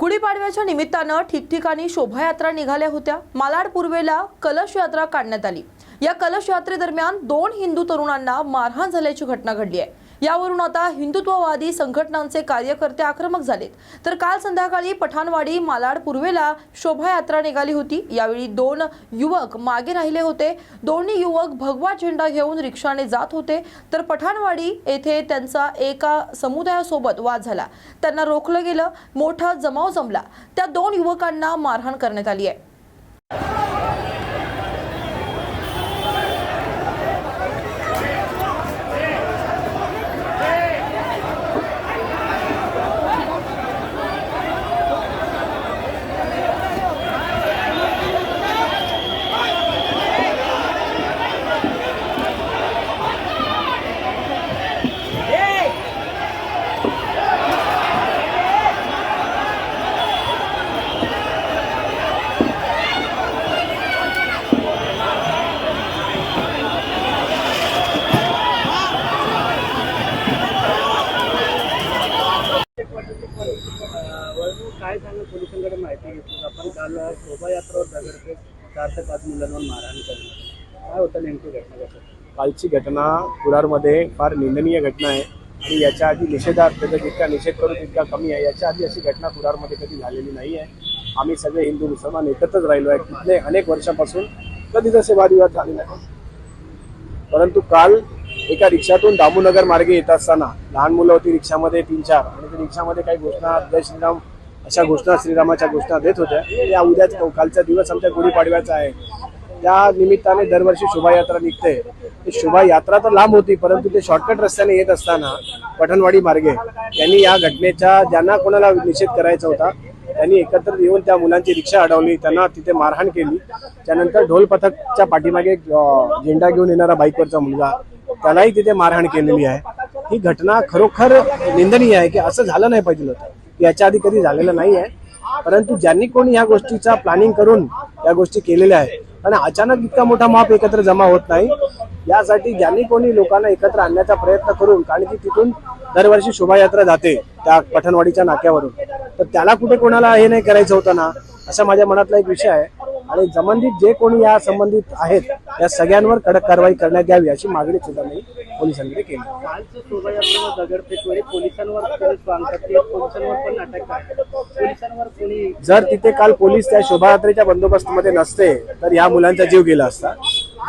गुढीपाडव्याच्या निमित्तानं ठिकठिकाणी शोभायात्रा निघाल्या होत्या. मालाड पूर्वेला कलश यात्रा काढण्यात आली. या कलश यात्रेदरम्यान दोन हिंदू तरुणांना मारहाण झाल्याची घटना घडली आहे. यावरून आता हिंदुत्ववादी संघटनांचे कार्यकर्ते आक्रमक झालेत. तर काल संध्याकाळी पठाणवाडी मालाड पूर्वेला शोभायात्रा निघाली होती. यावेळी दोन युवक मागे राहिले होते. दोन्ही युवक भगवा झेंडा घेऊन रिक्षाने जात होते. तर पठाणवाडी येथे त्यांचा एका समुदायासोबत वाद झाला. त्यांना रोखलं गेलं. मोठा जमाव जमला. त्या दोन युवकांना मारहाण करण्यात आली आहे. काय सांगा पोलिसांकडे माहिती घेतली. आपण काल शोभायात्रेवर दगडफेक चार ते पाच मुलांवर मारहाण करणार काय होतं नेमकी घटना कसं कालची घटना कुडारमध्ये फार निंदनीय घटना आहे आणि याच्या आधी निषेधार्थ त्याचा जितका निषेध करू तितका कमी आहे याच्या आधी अशी घटना कुडारमध्ये कधी झालेली नाही आहे. आम्ही सगळे हिंदू मुसलमान एकत्रच राहिलो आहे. तिथले अनेक वर्षापासून कधीच असे वादविवाद झाले नाही परंतु काल एका रिक्षातून दामूनगर मार्गे येत असताना लहान मुलं होती रिक्षामध्ये तीन चार आणि त्या रिक्षामध्ये काही घोषणा जय श्रीराम अशा घोषणा श्रीरामाच्या घोषणा देत होत्या. या उद्याच कालचा दिवस आमच्या गुढीपाडव्याचा आहे. त्या निमित्ताने दरवर्षी शोभायात्रा निघते. ती शोभायात्रा तर लांब होती परंतु ते शॉर्टकट रस्त्याने येत असताना पठणवाडी मार्गे त्यांनी या घटनेच्या ज्यांना कोणाला निषेध करायचा होता त्यांनी एकत्र येऊन त्या मुलांची रिक्षा अडवली. त्यांना तिथे मारहाण केली. त्यानंतर ढोल पथकच्या पाठीमागे एक, झेंडा घेऊन येणारा बाईकवरचा मुलगा त्यालाही तिथे मारहाण केलेली आहे. ही घटना खरोखर निंदनीय आहे की असं झालं नाही पाहिजे होतं? याच्या आधी कधी झालेलं नाही आहे परंतु ज्यांनी कोणी या गोष्टीचा प्लॅनिंग करून या गोष्टी केलेल्या आहेत. आणि अचानक इतका मोठा माप एकत्र जमा होत नाही. यासाठी ज्यांनी कोणी लोकांना एकत्र आणण्याचा प्रयत्न करून कारण की तिथून दरवर्षी शोभायात्रा जाते त्या पठणवाडीच्या नाक्यावरून. तर त्याला कुठे कोणाला हे नाही करायचं होतं ना असा माझ्या मनातला एक विषय आहे. आणि संबंधित जे कोणी या संबंधित आहेत या सगळ्यांवर कडक कारवाई करण्यात यावी अशी मागणी सुद्धा मी पोलिसांकडे केली. कालचं शोभायात्रेवर दगडफेकवेळी पोलिसांवर पोलीस सांगतात की पोलिसांवर पण अटक आहे. पोलिसांवर कोणी जर तिथे काल पोलीस त्या शोभायात्रेच्या बंदोबस्तमध्ये नसते तर या मुलांचा जीव गेला असता.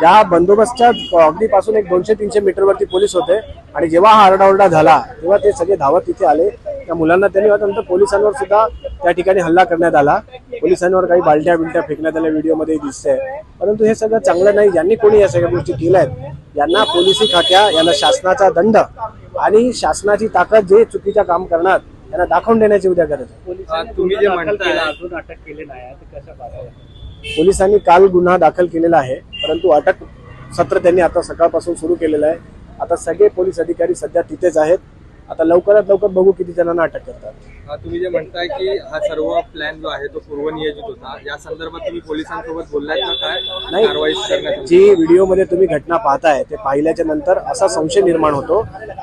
या बंदोबस्तच्या अगदीपासून एक दोनशे तीनशे मीटरवरती पोलीस होते. आणि जेव्हा हा आरडाओरडा झाला तेव्हा ते सगळे धावत तिथे आले. त्या मुलांना त्यांनी नंतर पोलिसांवर सुद्धा त्या ठिकाणी हल्ला करण्यात आला. पोलिसांवर काही बालट्या बिलट्या फेकण्यात आल्या व्हिडिओमध्ये दिसतंय. परंतु हे सगळं चांगलं नाही. ज्यांनी कोणी या सगळ्या गोष्टी केल्या आहेत यांना पोलिसी खात्या यांना शासनाचा दंड आणि शासनाची ताकद जे चुकीचं काम करणार यांना दाखवून देण्याची उद्या गरज तुम्ही गुन्हा जे दाखल म्हणताय- केला, अजून अटक केली नाही आहे ते कसं पाहताय पोलिसांनी काल गुन्हा दाखल केलेला आहे परंतु अटक सत्र त्यांनी आता सकाळपासून सुरू केलेलं आहे. आता सगळे पोलीस अधिकारी सध्या तिथेच आहेत. आता लवकरात लवकर बघू किती जणांना अटक करतात. हा, तुम्ही जे म्हणताय की हा सर्व प्लॅन जो आहे तो पूर्वनियोजित होता. या संदर्भात तुम्ही पोलिसांसोबत बोललाय काय नाही. जी व्हिडिओमध्ये तुम्ही घटना पाहताय ते पाहिल्याच्या नंतर असा संशय निर्माण होतो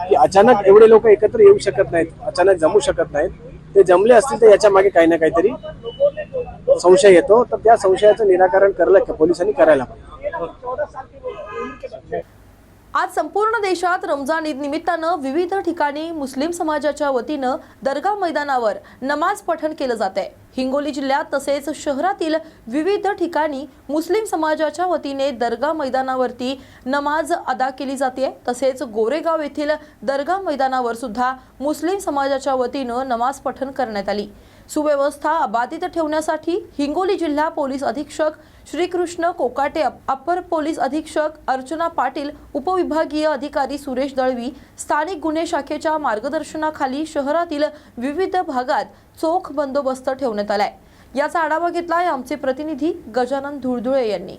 की अचानक एवढे लोक एकत्र येऊ शकत नाहीत अचानक जमू शकत नाहीत. ते जमले असतील तर याच्या मागे काही ना काहीतरी संशय येतो. तर त्या संशयाचं निराकरण करलं पोलिसांनी करायला पाहिजे. आज संपूर्ण देशात रमजान ईद निमित्तानं विविध ठिकाणी मुस्लिम समाजाच्या वतीनं दर्गा मैदानावर नमाज पठण केलं जात आहे हिंगोली जिल्ह्यात तसेच शहरातील विविध ठिकाणी मुस्लिम समाजाच्या वतीने दर्गा मैदानावरती नमाज अदा केली जाते तसेच गोरेगाव येथील दर्गा मैदानावर सुद्धा मुस्लिम समाजाच्या वतीनं नमाज पठण करण्यात आली. सुव्यवस्था अबाधित ठेवण्यासाठी हिंगोली जिल्हा पोलीस अधीक्षक श्रीकृष्ण कोकाटे अपर पोलीस अधीक्षक अर्चना पाटील उपविभागीय अधिकारी सुरेश दळवी स्थानिक गुन्हे शाखेच्या मार्गदर्शनाखाली शहरातील विविध भागात चोख बंदोबस्त ठेवण्यात आलाय. याचा आढावा घेतलाय आमचे प्रतिनिधी गजानन धुळधुळे यांनी.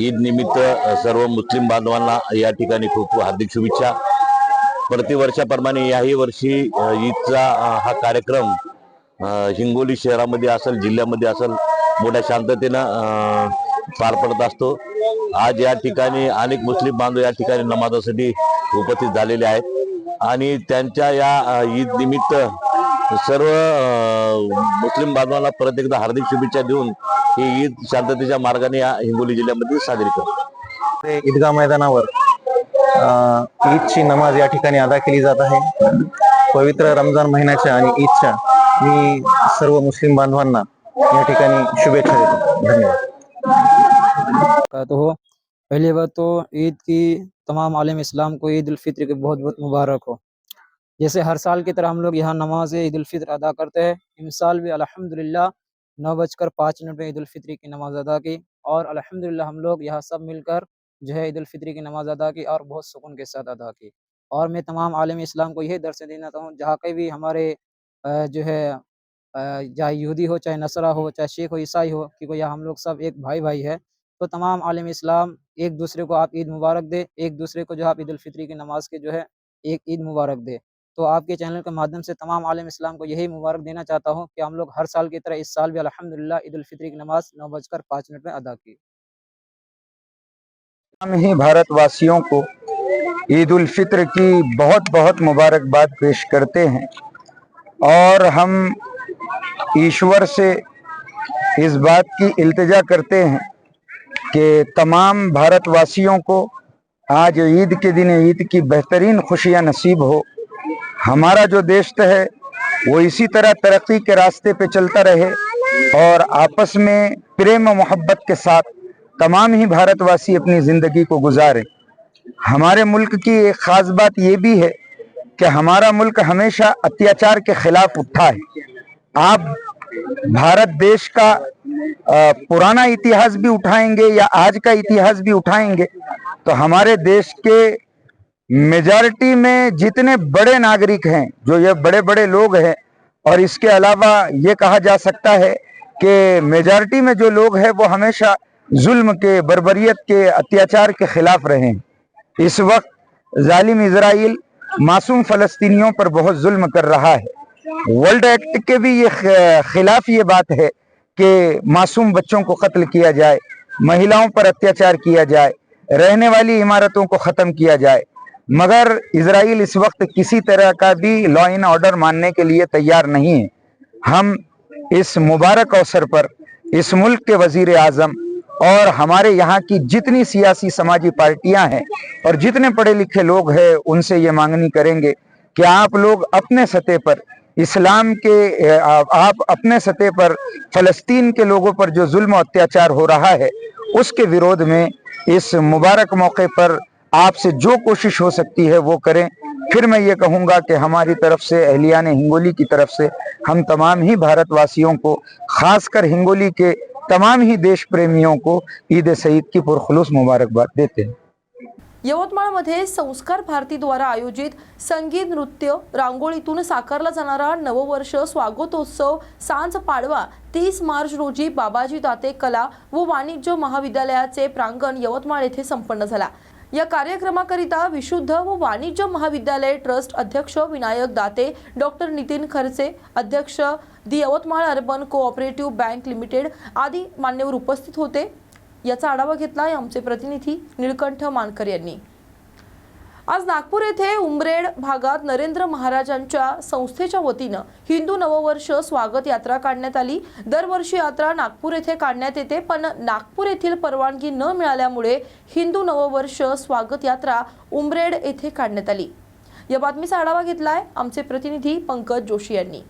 ईद निमित्त सर्व मुस्लिम बांधवांना या ठिकाणी खूप हार्दिक शुभेच्छा. प्रतिवर्षाप्रमाणे याही वर्षी ईदचा हा कार्यक्रम हिंगोली शहरामध्ये असेल जिल्ह्यामध्ये असेल मोठ्या शांततेनं पार पडत असतो. आज या ठिकाणी अनेक मुस्लिम बांधव या ठिकाणी नमाजासाठी उपस्थित झालेले आहेत. आणि त्यांच्या या ईद निमित्त सर्व मुस्लिम बांधवांना परत एकदा हार्दिक शुभेच्छा देऊन ही ईद शांततेच्या मार्गाने या हिंगोली जिल्ह्यामध्ये साजरी करतो. ईदगा ईदगाह मैदानावर ईदची नमाज या ठिकाणी अदा केली जात आहे. पवित्र रमजान महिन्याच्या आणि ईदच्या मी सर्व मुस्लिम बांधवांना या ठिकाणी शुभेच्छा देतो. धन्यवाद. तो हो पहली बात तो ईद की तमाम आलम इस्लाम को ईद उल फित्र की बहुत बहुत मुबारक हो जैसे हर साल की तरह हम लोग यहाँ नमाज ईद उल फित्र अदा करते हैं इस साल भी अल्हम्दुलिल्लाह नौ बजकर पाँच मिनट में ईद उल फित्र की नमाज अदा की और अल्हम्दुलिल्लाह हम लोग यहाँ सब मिलकर जो है ईद उल फित्र की नमाज अदा की और बहुत सुकून के साथ अदा की और मैं तमाम आलम इस्लाम को यही दर्श देना चाहता हूँ जहाँ कहीं भी हमारे अ, जो है अ, चाहे यहूदी हो चाहे नसरा हो चाहे शेख हो ईसाई हो कि यहाँ हम लोग सब एक भाई भाई है तो तमाम आलम इस्लाम एक दूसरे को आप ईद मुबारक दे एक दूसरे को जो है आप ईद उल फित्री की नमाज के जो है एक ईद मुबारक दे तो आपके चैनल के माध्यम से तमाम आलम इस्लाम को यही मुबारक देना चाहता हूँ कि हम लोग हर साल की तरह इस साल भी अल्हम्दुलिल्लाह ईद उल फित्री की नमाज नौ बजकर पाँच मिनट में अदा की हम ही भारतवासियों को ईद उल फित्र की बहुत बहुत मुबारकबाद पेश करते हैं और हम ईश्वर से इस बात की इल्तिजा करते हैं कि तमाम भारतवासियों को आज ईद के दिन ईद की बेहतरीन खुशियां नसीब हो हमारा जो देश है वो इसी तरह तरक्की के रास्ते पे चलता रहे और आपस में प्रेम मोहब्बत के साथ तमाम ही भारतवासी अपनी जिंदगी को गुजारें हमारे मुल्क की एक खास बात ये भी है कि हमारा मुल्क हमेशा अत्याचार के खिलाफ उठा है आप भारत देश का अ, पुराना इतिहास भी उठाएंगे या आज का इतिहास भी उठाएंगे तो हमारे देश के मेजॉरिटी में जितने बड़े नागरिक हैं जो ये बड़े बड़े लोग हैं और इसके अलावा ये कहा जा सकता है कि मेजॉरिटी में जो लोग हैं वो हमेशा जुल्म के बर्बरियत के अत्याचार के खिलाफ रहे हैं इस वक्त जालिम इसराइल मासूम फलस्तीनियों पर बहुत ورلڈ ایکٹ کے بھی یہ خلاف یہ بات ہے کہ معصوم بچوں کو قتل کیا جائے، مہیلاؤں پر اتیاچار کیا جائے، رہنے والی عمارتوں کو ختم کیا جائے۔ مگر اسرائیل اس وقت کسی طرح کا بھی لا ان آرڈر ماننے کے لیے تیار نہیں ہے۔ ہم اس مبارک اوسر پر، اس ملک کے وزیر اعظم اور ہمارے یہاں کی جتنی سیاسی سماجی پارٹیاں ہیں اور جتنے پڑھے لکھے لوگ ہیں، ان سے یہ مانگنی کریں گے کہ آپ لوگ اپنے سطح پر अपने सतह पर इस्लाम के अ, आप आप अपने सतह पर फलस्तीन के लोगों पर जो जुल्म और अत्याचार हो रहा है उसके विरोध में इस मुबारक मौके पर आपसे जो कोशिश हो सकती है वो करें फिर मैं ये कहूंगा कि हमारी तरफ से अहलियान हिंगोली की तरफ से हम तमाम ही भारतवासियों को खासकर हिंगोली के तमाम ही देश प्रेमियों को ईद सईद की पुरखलूस मुबारकबाद देते हैं यवतमाळमध्ये संस्कार भारतीद्वारा आयोजित संगीत नृत्य रांगोळीतून साकारला जाणारा नववर्ष स्वागतोत्सव सांज पाडवा तीस मार्च रोजी बाबाजी दाते कला व वाणिज्य महाविद्यालयाचे प्रांगण यवतमाळ येथे संपन्न झाला. या कार्यक्रमाकरिता विशुद्ध व वाणिज्य महाविद्यालय ट्रस्ट अध्यक्ष विनायक दाते डॉक्टर नितीन खरसे अध्यक्ष the Yavatmal urban cooperative bank limited आदी मान्यवर उपस्थित होते. याचा आढावा घेतला आमचे प्रतिनिधी निळकंठ मानकर यांनी. आज नागपूर येथे उमरेड भागात नरेंद्र महाराजांच्या संस्थेच्या वतीनं हिंदू नववर्ष स्वागत यात्रा काढण्यात आली. दरवर्षी यात्रा नागपूर येथे काढण्यात येते पण नागपूर येथील परवानगी न मिळाल्यामुळे हिंदू नववर्ष स्वागत यात्रा उमरेड येथे काढण्यात आली. या बातमीचा आढावा घेतलाय आमचे प्रतिनिधी पंकज जोशी यांनी.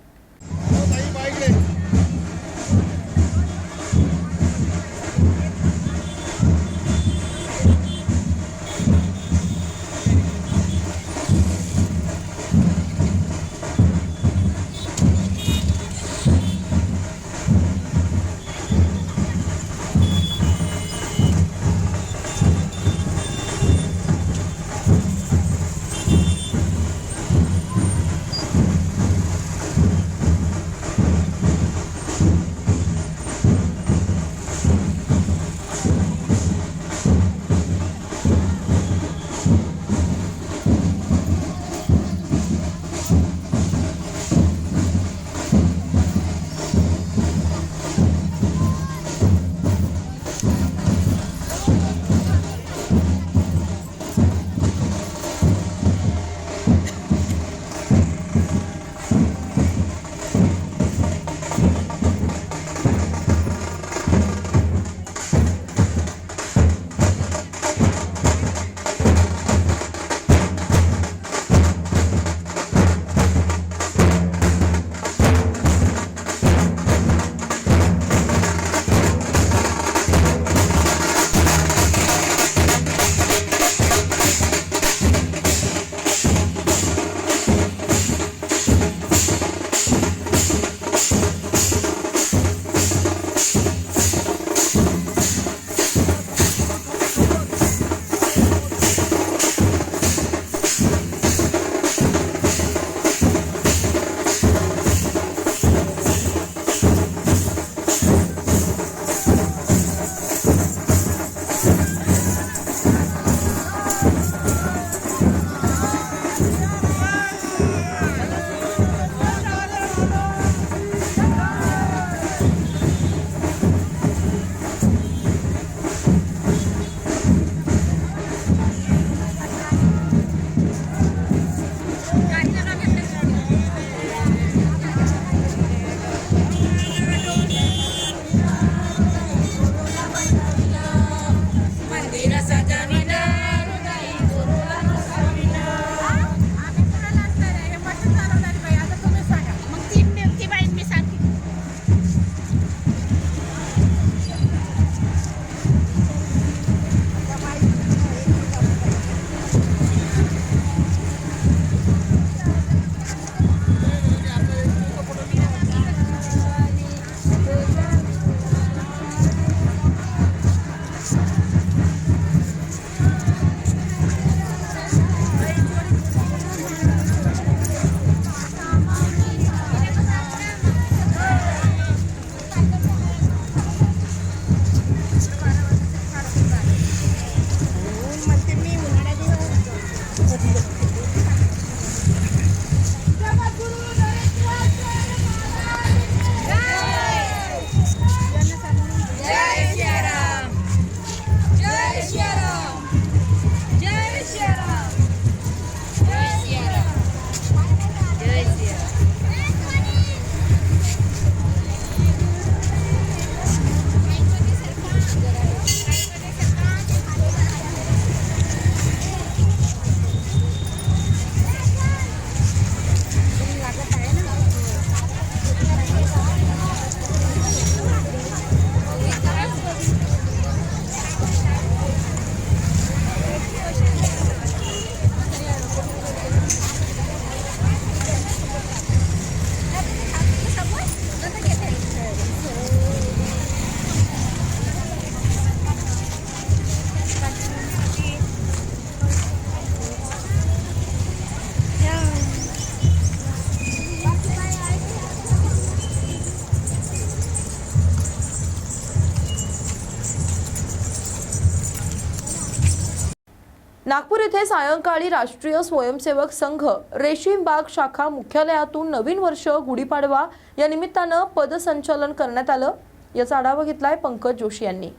नागपूर येथे सायंकाळी राष्ट्रीय स्वयंसेवक संघ रेशीमबाग शाखा मुख्यालयातून नवीन वर्ष गुढीपाडवा या निमित्तानं पदसंचलन करण्यात आलं. याचा आढावा घेतलाय पंकज जोशी यांनी.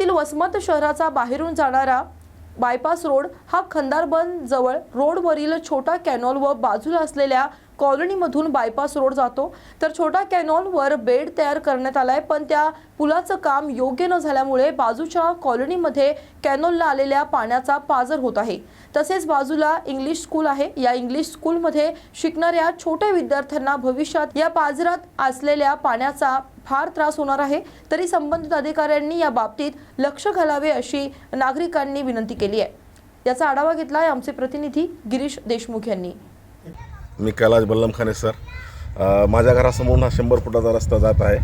येथील वसमत शहराचा बाहेरून जाणारा बायपास रोड हा खंदारबन जवळ रोडवरील छोटा कॅनॉल व बाजूला असलेल्या कॉलनीमधून बायपास रोड जातो. तर छोटा कॅनॉलवर बेड तयार करण्यात आलाय पण त्या पुलाचं काम योग्य न झाल्यामुळे बाजूच्या कॉलनीमध्ये कॅनॉलला आलेल्या पाण्याचा पाजर होत आहे. तसेच बाजूला इंग्लिश स्कूल आहे. या इंग्लिश स्कूलमध्ये शिकणाऱ्या छोट्या विद्यार्थ्यांना भविष्यात या पाजरात असलेल्या पाण्याचा फार त्रास होणार आहे. तरी संबंधित अधिकाऱ्यांनी या बाबतीत लक्ष घालावे अशी नागरिकांनी विनंती केली आहे. याचा आढावा घेतला आहे आमचे प्रतिनिधी गिरीश देशमुख यांनी. मी कैलाश बल्लमखाने सर. माझ्या घरासमोरून हा शंभर फुटाचा रस्ता जात आहे.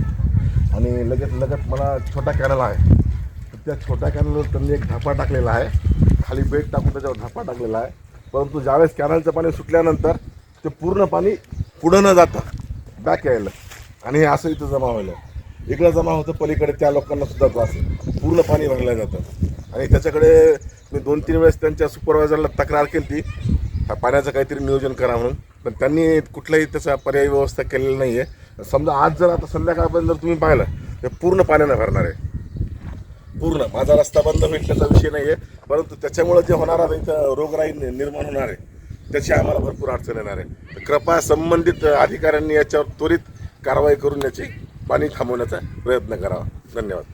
आणि लगेच लगत मला छोटा कॅनल आहे. त्या छोट्या कॅनलवर त्यांनी एक ढापा टाकलेला आहे. खाली बेड टाकून त्याच्यावर ढापा टाकलेला आहे. परंतु ज्यावेळेस कॅनलचं पाणी सुटल्यानंतर ते पूर्ण पाणी पुढं न जाता बॅक यायलं. आणि हे असं इथं जमा व्हायलं. इकडं जमा होतं पलीकडे त्या लोकांना सुद्धा त्रास पूर्ण पाणी भरलं जातं. आणि त्याच्याकडे मी दोन तीन वेळेस त्यांच्या सुपरवायझरला तक्रार केली ती पाण्याचं काहीतरी नियोजन करा म्हणून. पण त्यांनी कुठलाही त्याचा पर्यायी व्यवस्था केलेली नाही आहे समजा आज जर आता संध्याकाळपर्यंत जर तुम्ही पाहिलं तर पूर्ण पाण्यानं भरणार आहे. पूर्ण. माझा रस्ता बंद होईल त्याचा विषय नाही आहे परंतु त्याच्यामुळे जे होणार आहे इथं रोगराई निर्माण होणार आहे त्याची आम्हाला भरपूर अडचण येणार आहे. कृपया संबंधित अधिकाऱ्यांनी याच्यावर त्वरित कारवाई करून याची पाणी थांबवण्याचा प्रयत्न करावा. धन्यवाद.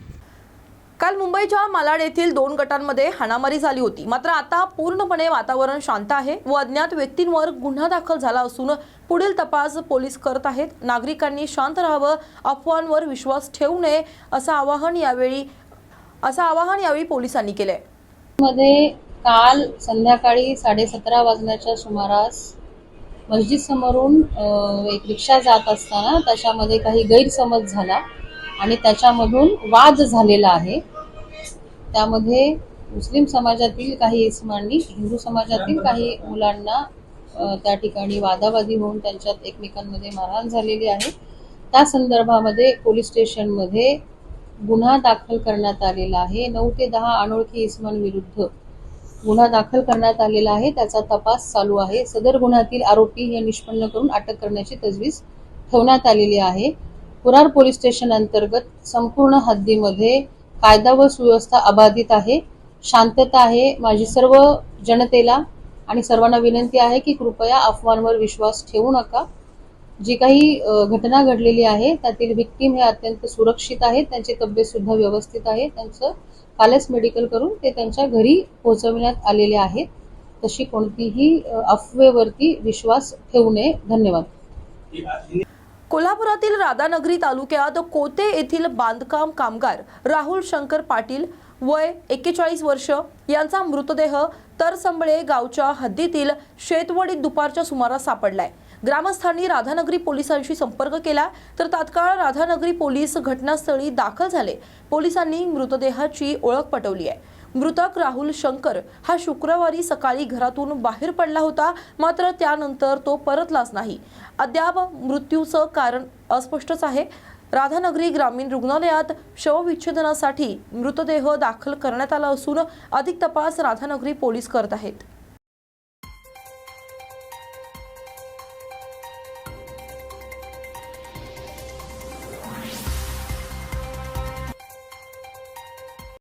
काल मुंबईच्या मालाड येथील दोन गटांमध्ये हाणामारी झाली होती. मात्र आता पूर्णपणे वातावरण शांत आहे व अज्ञात व्यक्तींवर गुन्हा दाखल झाला असून पुढील तपास पोलीस करत आहेत. नागरिकांनी शांत राहावं अफवांवर विश्वास ठेवू नये असं आवाहन यावेळी असं आवाहन यावेळी पोलिसांनी केलंय. मध्ये काल संध्याकाळी साडेसतरा वाजण्याच्या सुमारास मस्जिद समोरून एक रिक्षा जात असताना त्याच्यामध्ये काही गैरसमज झाला. आणि त्याच्यामधून वाद झालेला आहे. त्यामध्ये मुस्लिम समाजातील काही इस्मांनी हिंदू समाजातील काही मुलांना त्या ठिकाणी वादावादी होऊन त्यांच्यात एकमेकांमध्ये मारहाण झालेली आहे. त्या संदर्भामध्ये पोलीस स्टेशनमध्ये गुन्हा दाखल करण्यात आलेला आहे. नऊ ते दहा अनोळखी इस्मांविरुद्ध गुन्हा दाखल करण्यात आलेला आहे. त्याचा तपास चालू आहे. सदर गुन्ह्यातील आरोपी हे निष्पन्न करून अटक करण्याची तजवीज ठेवण्यात आलेली आहे. कुरार पोलीस स्टेशन अंतर्गत संपूर्ण हद्दीमध्ये कायदा व सुव्यवस्था अबाधित आहे. शांतता आहे माझी सर्व जनतेला आणि सर्वांना विनंती आहे की कृपया अफवांवर विश्वास ठेवू नका. जी काही घटना घडलेली आहे त्यातील विक्टीम हे अत्यंत सुरक्षित आहेत. त्यांची तब्येत सुद्धा व्यवस्थित आहे. त्यांचं कालच मेडिकल करून ते त्यांच्या घरी पोहोचविण्यात आलेले आहेत. तशी कोणतीही अफवेवरती विश्वास ठेवू नये. धन्यवाद. कोल्हापुरातील राधानगरी तालुक्यात कोते येथील बांधकाम कामगार राहुल शंकर पाटील वय एक्केचाळीस वर्ष यांचा मृतदेह तरसंबळे गावच्या हद्दीतील शेतवडीत दुपारच्या सुमारास सापडलाय. ग्रामस्थांनी राधानगरी पोलिसांशी संपर्क केला तर तात्काळ राधानगरी पोलीस घटनास्थळी दाखल झाले. पोलिसांनी मृतदेहाची ओळख पटवली आहे. मृतक राहुल शंकर हा शुक्रवारी सकाळी घरातून बाहेर पडला होता. मात्र त्यानंतर तो परतलाच नाही. अद्याप मृत्यूचं कारण अस्पष्टच आहे. राधानगरी ग्रामीण रुग्णालयात शवविच्छेदनासाठी मृतदेह दाखल करण्यात आला असून अधिक तपास राधानगरी पोलीस करत आहेत.